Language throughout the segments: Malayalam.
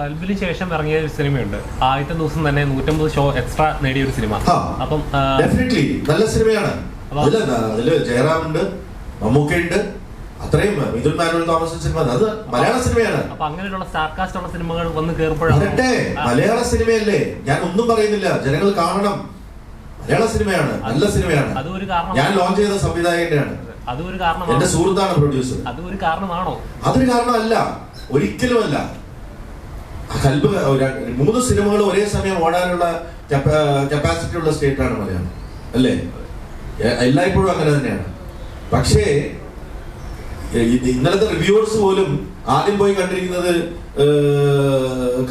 കൽബിന് ശേഷം ഇറങ്ങിയ ഒരു സിനിമയുണ്ട്. ആദ്യത്തെ ദിവസം തന്നെ നൂറ്റമ്പത് ഷോ എക്സ്ട്രാ നേടിയ ഒരു സിനിമ. അപ്പം ഡെഫിനറ്റ്ലി നല്ല സിനിമയാണ്. അതിൽ ജയറാമുണ്ട് മമ്മൂക്കയുണ്ട് അത്രയും മിഥുൻ മാനുവൽ തോമസ് സിനിമ. അത് മലയാള സിനിമയാണ്. അപ്പൊ അങ്ങനെയുള്ള സ്റ്റാർ ഉള്ള സിനിമകൾ വന്ന് കയറുമ്പോഴാണ് വരട്ടെ മലയാള സിനിമയല്ലേ? ഞാൻ ഒന്നും പറയുന്നില്ല. ജനങ്ങൾ കാണണം. മലയാള സിനിമയാണ് നല്ല സിനിമയാണ്. അതൊരു കാരണം ഞാൻ ലോഞ്ച് ചെയ്ത സംവിധായകന്റെയാണ്. അതും ഒരു എന്റെ സുഹൃത്താണ് പ്രൊഡ്യൂസർ അതൊരു കാരണമാണോ? അതൊരു കാരണമല്ല. ഒരിക്കലുമല്ല. കൽബ് മൂന്ന് സിനിമകൾ ഒരേ സമയം ഓടാനുള്ള കപ്പാസിറ്റി ഉള്ള സ്റ്റേറ്റ് ആണ് മലയാളം അല്ലേ? എല്ലായ്പ്പോഴും അങ്ങനെ തന്നെയാണ്. പക്ഷേ ഇന്നലത്തെ റിവ്യൂവേഴ്സ് പോലും ആദ്യം പോയി കണ്ടിരിക്കുന്നത്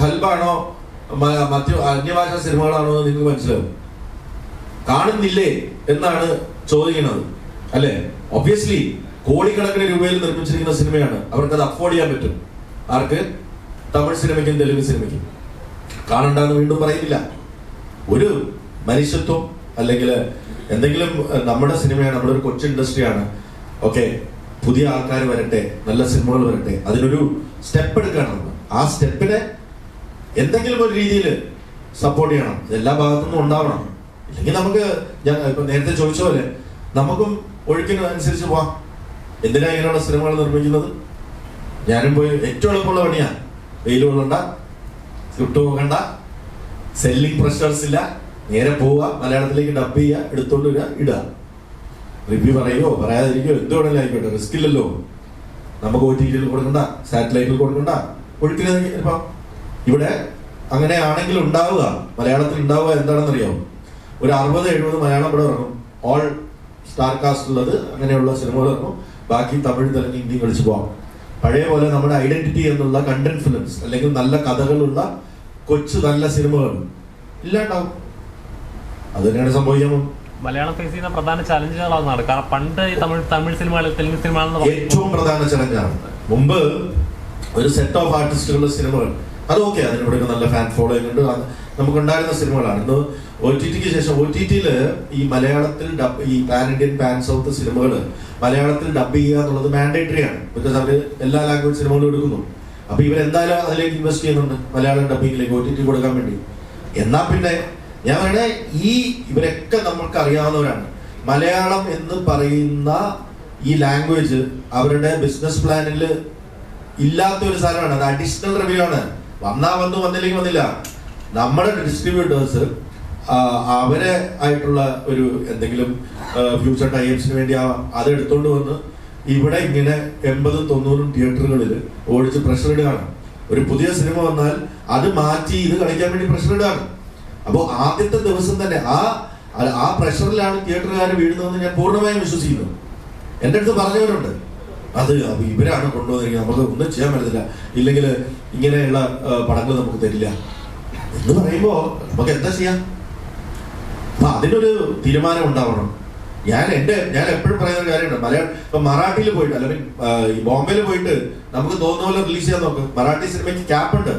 ഖൽബാണോ മറ്റു അന്യഭാഷാ സിനിമകളാണോ എന്ന് നിങ്ങൾക്ക് മനസ്സിലാവും. കാണുന്നില്ലേ എന്നാണ് ചോദിക്കുന്നത് അല്ലേ? ഒബ്വിയസ്ലി കോടിക്കണക്കിന് രൂപയിൽ നിർമ്മിച്ചിരിക്കുന്ന സിനിമയാണ്. അവർക്ക് അത് അഫോർഡ് ചെയ്യാൻ പറ്റും. ആർക്ക്? തമിഴ് സിനിമയ്ക്കും തെലുങ്ക് സിനിമയ്ക്കും. കാണണ്ടെന്ന് വീണ്ടും പറയുന്നില്ല. ഒരു മനുഷ്യത്വം അല്ലെങ്കിൽ എന്തെങ്കിലും നമ്മുടെ സിനിമയാണ് നമ്മുടെ ഒരു കൊച്ചു ഇൻഡസ്ട്രിയാണ്. ഓക്കെ പുതിയ ആൾക്കാർ വരട്ടെ നല്ല സിനിമകൾ വരട്ടെ അതിനൊരു സ്റ്റെപ്പ് എടുക്കണം. നമ്മൾ ആ സ്റ്റെപ്പിനെ എന്തെങ്കിലും ഒരു രീതിയിൽ സപ്പോർട്ട് ചെയ്യണം. എല്ലാ എല്ലാ ഭാഗത്തുനിന്നും ഉണ്ടാവണം. ഇല്ലെങ്കിൽ നമുക്ക് ഞാൻ ഇപ്പൊ നേരത്തെ ചോദിച്ച പോലെ നമുക്കും ഒഴുക്കിന് അനുസരിച്ച് പോവാം. എന്തിനാ ഇങ്ങനെയുള്ള സിനിമകൾ നിർമ്മിക്കുന്നത്? ഞാനും പോയി ഏറ്റവും എളുപ്പമുള്ള പണിയാ. വെയിൽ കൊള്ളണ്ട സ്ക്രിപ്റ്റ് നോക്കണ്ട സെല്ലിംഗ് പ്രഷേഴ്സ് ഇല്ല. നേരെ പോവുക മലയാളത്തിലേക്ക് ഡബ് ചെയ്യുക എടുത്തോണ്ട് വരിക ഇടുക. റിവ്യൂ പറയുമോ പറയാതിരിക്കോ എന്ത് വേണമെങ്കിലും ആയിക്കോട്ടെ റിസ്ക് ഇല്ലല്ലോ. നമുക്ക് ഒ ടി ടിയിൽ കൊടുക്കണ്ട സാറ്റലൈറ്റിൽ കൊടുക്കണ്ട. ഒഴുക്കിന് ഇപ്പം ഇവിടെ അങ്ങനെയാണെങ്കിൽ ഉണ്ടാവുക. മലയാളത്തിൽ ഉണ്ടാവുക എന്താണെന്ന് അറിയാമോ ഒരു അറുപത് എഴുപത് മലയാളം ഇവിടെ ഇറങ്ങും ഓൾ സ്റ്റാർ കാസ്റ്റ് ഉള്ളത് അങ്ങനെയുള്ള സിനിമകൾ ഇറങ്ങും ബാക്കി തമിഴ് തെലുങ്ക് ഹിന്ദി കളിച്ച് പോവാം. പഴയ പോലെ നമ്മുടെ ഐഡന്റിറ്റി എന്നുള്ള കണ്ടന്റ് ഫിലിംസ് അല്ലെങ്കിൽ നല്ല കഥകളുള്ള കൊച്ചു നല്ല സിനിമകൾ ഇല്ലാണ്ടാവും. അത് തന്നെയാണ് സംഭവിക്കാൻ പോകുന്നത്. മലയാളം ഫേസ് ചെയ്യുന്ന പ്രധാന ചലഞ്ചുകളാണ് കാരണം പണ്ട് തമിഴ് തമിഴ് സിനിമകളിൽ തെലുങ്ക് സിനിമ ഏറ്റവും പ്രധാന ചലഞ്ചാണ്. മുമ്പ് ഒരു സെറ്റ് ഓഫ് ആർട്ടിസ്റ്റുകളുടെ സിനിമകൾ. അത് ഓക്കെ അതിനിവിടെ നല്ല ഫാൻ ഫോളോയിങ് ഉണ്ട്. നമുക്ക് ഉണ്ടായിരുന്ന സിനിമകളാണ്. ഇന്ന് ഒ ടി ടിക്ക് ശേഷം ഒ ടി ടിയിൽ ഈ മലയാളത്തിൽ ഡബ് ഈ പാൻ ഇന്ത്യൻ പാൻ സൗത്ത് സിനിമകൾ മലയാളത്തിൽ ഡബ് ചെയ്യുക എന്നുള്ളത് മാൻഡേറ്ററി ആണ്. ബിക്കോസ് അവർ എല്ലാ ലാംഗ്വേജ് സിനിമകളും എടുക്കുന്നു. അപ്പൊ ഇവരെന്തായാലും അതിലേക്ക് ഇൻവെസ്റ്റ് ചെയ്യുന്നുണ്ട്. മലയാളം ഡബിങ്ങിലേക്ക് ഒ ടി ടി കൊടുക്കാൻ വേണ്ടി. എന്നാ പിന്നെ ഞാൻ പറയണേ ഈ ഇവരൊക്കെ നമ്മൾക്ക് അറിയാവുന്നവരാണ്. മലയാളം എന്ന് പറയുന്ന ഈ ലാംഗ്വേജ് അവരുടെ ബിസിനസ് പ്ലാനിൽ ഇല്ലാത്ത ഒരു സാധനമാണ്. അത് അഡീഷണൽ റവന്യൂ ആണ്. വന്നാ വന്നു വന്നില്ലെങ്കിൽ വന്നില്ല. നമ്മുടെ ഡിസ്ട്രിബ്യൂട്ടേഴ്സ് അവരെ ആയിട്ടുള്ള ഒരു എന്തെങ്കിലും ഫ്യൂച്ചർ ടൈംസിന് വേണ്ടി അത് എടുത്തോണ്ട് വന്ന് ഇവിടെ ഇങ്ങനെ എൺപതും തൊണ്ണൂറും തിയേറ്ററുകളിൽ ഓടിച്ച് പ്രഷർ ഇടുകയാണ്. ഒരു പുതിയ സിനിമ വന്നാൽ അത് മാറ്റി ഇത് കളിക്കാൻ വേണ്ടി പ്രഷർ ഇടുകയാണ്. അപ്പോൾ ആദ്യത്തെ ദിവസം തന്നെ ആ ആ- പ്രഷറിലാണ് തിയേറ്ററുകാർ വീഴുന്നതെന്ന് ഞാൻ പൂർണമായും വിശ്വസിക്കുന്നു. എന്റെ അടുത്ത് പറഞ്ഞവരുണ്ട്. അത് ഇവരാണ് കൊണ്ടുവന്നിരിക്കുന്നത്. നമുക്ക് ഒന്നും ചെയ്യാൻ പറ്റത്തില്ല. ഇല്ലെങ്കിൽ ഇങ്ങനെയുള്ള പടങ്ങൾ നമുക്ക് തരില്ല. എന്ന് പറയുമ്പോ നമുക്ക് എന്താ ചെയ്യാം? അപ്പൊ അതിനൊരു തീരുമാനം ഉണ്ടാവണം. ഞാൻ എന്റെ ഞാൻ എപ്പോഴും പറയുന്ന ഒരു കാര്യമുണ്ട്. മലയാളം ഇപ്പൊ മറാഠിയിൽ പോയിട്ട് അല്ലെങ്കിൽ ബോംബെയിൽ പോയിട്ട് നമുക്ക് തോന്നുന്ന പോലെ റിലീസ് ചെയ്യാൻ നോക്കും. മറാഠി സിനിമയ്ക്ക് ക്യാപ്പ് ഉണ്ട്.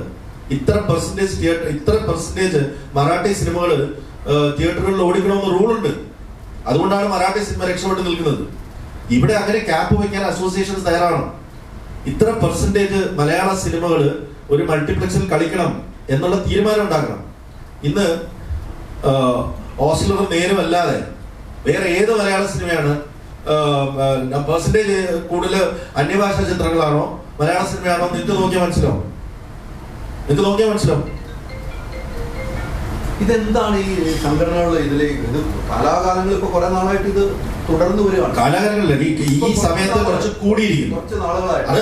ഇത്ര പെർസെന്റേജ് തിയേറ്റർ ഇത്ര പെർസെന്റേജ് മറാഠി സിനിമകൾ തിയേറ്ററുകളിൽ ഓടിക്കണമെന്ന് റൂൾ ഉണ്ട്. അതുകൊണ്ടാണ് മറാഠി സിനിമ രക്ഷപ്പെട്ട് നിൽക്കുന്നത്. ഇവിടെ അങ്ങനെ ക്യാപ്പ് വയ്ക്കാൻ അസോസിയേഷൻ തയ്യാറാണ് ഇത്ര പെർസെന്റേജ് മലയാള സിനിമകൾ ഒരു മൾട്ടിപ്ലക്സിൽ കളിക്കണം എന്നുള്ള തീരുമാനം ഉണ്ടാക്കണം. ഇന്ന് ഓസ്ലറും നേരും അല്ലാതെ വേറെ ഏത് മലയാള സിനിമയാണ് പെർസെന്റേജ് കൂടുതൽ അന്യഭാഷ ചിത്രങ്ങളാണോ മലയാള സിനിമയാണോ നിങ്ങൾക്ക് നോക്കിയാൽ മനസ്സിലാവും. നിങ്ങൾക്ക് നോക്കിയാൽ മനസ്സിലാവും. ഇതെന്താണ് ഈ സംഘടനകളുടെ ഇതിലേക്ക് ഇത് കാലാകാലങ്ങൾ ഇപ്പൊ കുറെ നാളായിട്ട് ഇത് തുടർന്നു വരികയാണ്. കാലാകാലങ്ങളിൽ ഈ ഈ സമയത്ത് കുറച്ച് കൂടിയിരിക്കുന്നു. കുറച്ച് നാളുകളായി. അത്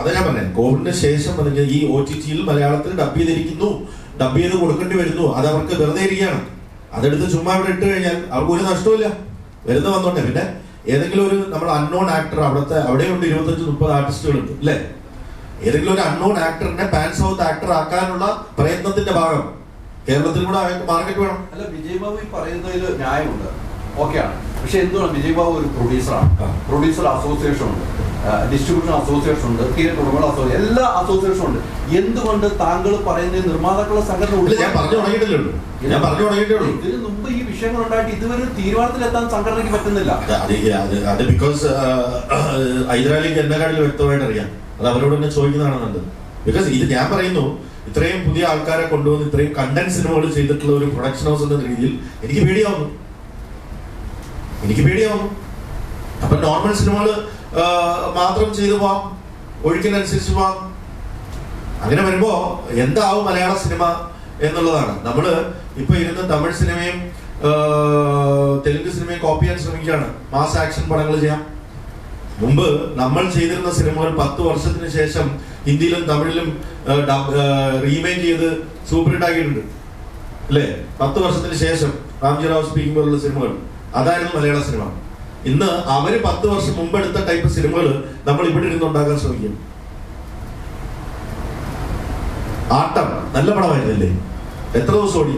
അത് ഞാൻ പറഞ്ഞത് കോവിഡിന് ശേഷം അതിന്റെ ഈ ഒ ടി ടിയിൽ മലയാളത്തിൽ ഡബ് ചെയ്തിരിക്കുന്നു ഡബ് ചെയ്ത് കൊടുക്കേണ്ടി വരുന്നു അത് അവർക്ക് വെറുതെ ഇരിക്കുകയാണ്. അതെടുത്ത് ചുമ്മാ അവിടെ ഇട്ട് കഴിഞ്ഞാൽ അവർക്ക് ഒരു നഷ്ടമില്ല വരുന്ന വന്നോട്ടെ. പിന്നെ ഏതെങ്കിലും ഒരു നമ്മൾ അൺനോൺ ആക്ടർ അവിടുത്തെ അവിടെയുണ്ട് ഇരുപത്തഞ്ച് മുപ്പത് ആർട്ടിസ്റ്റുകളുണ്ട് അല്ലേ? ഏതെങ്കിലും ഒരു അൺനോൺ ആക്ടറിനെ പാൻ സൗത്ത് ആക്ടർ ആക്കാനുള്ള പ്രയത്നത്തിന്റെ ഭാഗം കേരളത്തിൽ കൂടെ മാർക്കറ്റ് വേണം. അല്ല വിജയ് ബാബു ഈ പറയുന്നതിൽ ന്യായമുണ്ട്. ഓക്കെയാണ്. പക്ഷെ എന്തുകൊണ്ട് വിജയ് ബാബു ഒരു പ്രൊഡ്യൂസറാണ് ആണ്. പ്രൊഡ്യൂസർ അസോസിയേഷൻ ഉണ്ട്. ഡിസ്ട്രിബ്യൂഷൻ അസോസിയേഷൻ ഉണ്ട് തിയേറ്റർ ഉടമകൾ അസോസിയേഷൻ എല്ലാ അസോസിയേഷൻ ഉണ്ട്. എന്തുകൊണ്ട് താങ്കൾ പറയുന്ന നിർമ്മാതാക്കളുടെ സംഘടന ഇതിന് മുമ്പ് ഈ വിഷയങ്ങൾ ഉണ്ടായിട്ട് ഇതുവരെ തീരുമാനത്തിലെത്താൻ സംഘടനയ്ക്ക് പറ്റുന്നില്ല. അത് ബിക്കോസ് ഹൈദരാലിക്ക് എന്നെക്കാട്ടിൽ വ്യക്തമായിട്ട് അറിയാം. അത് അവരോട് തന്നെ ചോദിക്കുന്നതാണ് നല്ലത് ബിക്കോസ് ഇത് ഞാൻ പറയുന്നു ഇത്രയും പുതിയ ആൾക്കാരെ കൊണ്ടുവന്ന് ഇത്രയും കണ്ടന്റ് സിനിമകൾ ചെയ്തിട്ടുള്ള ഒരു പ്രൊഡക്ഷൻ ഹൗസ് എന്ന രീതിയിൽ എനിക്ക് പേടിയാവുന്നു. എനിക്ക് പേടിയാവുന്നു. അപ്പൊ നോർമൽ സിനിമകൾ മാത്രം ചെയ്തു പോവാം. ഒഴുക്കിനനുസരിച്ച് പോവാം. അങ്ങനെ വരുമ്പോ എന്താവും മലയാള സിനിമ എന്നുള്ളതാണ്. നമ്മൾ ഇപ്പൊ ഇരുന്ന് തമിഴ് സിനിമയും തെലുങ്ക് സിനിമയും കോപ്പി ചെയ്യാൻ ശ്രമിക്കുകയാണ്. മാസ് ആക്ഷൻ പടങ്ങൾ ചെയ്യാം. മുമ്പ് നമ്മൾ ചെയ്തിരുന്ന സിനിമകൾ പത്ത് വർഷത്തിന് ശേഷം ഹിന്ദിയിലും തമിഴിലും റീമേക്ക് ചെയ്ത് സൂപ്പർ ഹിറ്റ് ആക്കിയിട്ടുണ്ട്. അല്ലേ? പത്ത് വർഷത്തിന് ശേഷം രാംജി റാവ് സ്പീക്കിംഗ് പോലുള്ള സിനിമകൾ. അതായിരുന്നു മലയാള സിനിമ. ഇന്ന് അവർ പത്ത് വർഷം മുമ്പ് എടുത്ത ടൈപ്പ് സിനിമകൾ നമ്മൾ ഇവിടെ ഇരുന്ന് ഉണ്ടാക്കാൻ ശ്രമിക്കും. ആട്ടം നല്ല പടമായിരുന്നില്ലേ? എത്ര ദിവസം ഓടി?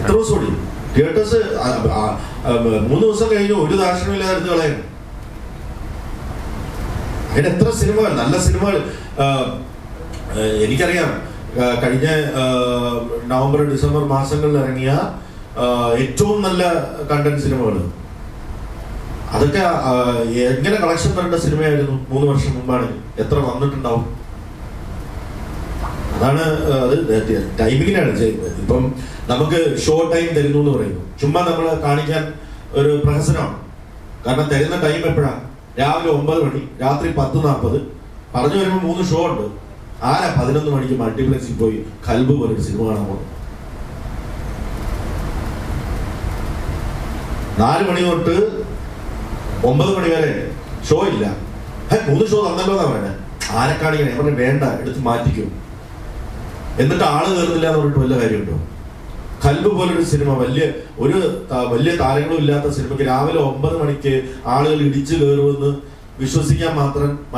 എത്ര ദിവസം ഓടി? തിയേറ്റേഴ്സ് മൂന്ന് ദിവസം കഴിഞ്ഞു ഒരു ദാർശനം ഇല്ലാതിരുന്ന് കളയുന്നു അങ്ങനെ എത്ര സിനിമകൾ നല്ല സിനിമകൾ എനിക്കറിയാം. കഴിഞ്ഞ നവംബർ ഡിസംബർ മാസങ്ങളിൽ ഇറങ്ങിയ ഏറ്റവും നല്ല കണ്ടന്റ് സിനിമകൾ അതൊക്കെ എങ്ങനെ കളക്ഷൻ വരേണ്ട സിനിമയായിരുന്നു മൂന്ന് വർഷം മുമ്പാണ്. എത്ര വന്നിട്ടുണ്ടാവും? അതാണ് അത് ടൈമിങ്ങിനാണ് ചെയ്യുന്നത് ഇപ്പം നമുക്ക് ഷോ ടൈം തരുന്നു എന്ന് പറയുന്നു. ചുമ്മാ നമ്മൾ കാണിക്കാൻ ഒരു പ്രഹസനമാണ്. കാരണം തരുന്ന ടൈം എപ്പോഴാണ് രാവിലെ ഒമ്പത് മണി രാത്രി പത്ത് നാൽപ്പത് പറഞ്ഞു വരുമ്പോൾ മൂന്ന് ഷോ ഉണ്ട്. ആരാ പതിനൊന്ന് മണിക്ക് മൾട്ടിപ്ലക്സിൽ പോയി കൽബ് പോലെ ഒരു സിനിമ കാണാൻ പോകുന്നത്? നാല് മണി തൊട്ട് ഒമ്പത് മണി വരെ ഷോ ഇല്ല. മൂന്ന് ഷോ തന്നല്ലോ എന്നാ പറയുന്നത് ആരെ കാണിക്കണേ ഞാൻ പറഞ്ഞു വേണ്ട എടുത്ത് മാറ്റിക്കും. എന്നിട്ട് ആൾ കയറുന്നില്ല എന്ന് പറഞ്ഞിട്ട് വല്ല കാര്യമുണ്ടോ? കൽബ് പോലൊരു സിനിമ വലിയ ഒരു വലിയ താരങ്ങളും ഇല്ലാത്ത സിനിമയ്ക്ക് രാവിലെ ഒമ്പത് മണിക്ക് ആളുകൾ ഇടിച്ചു കയറുമെന്ന് വിശ്വസിക്കാൻ മാത്രം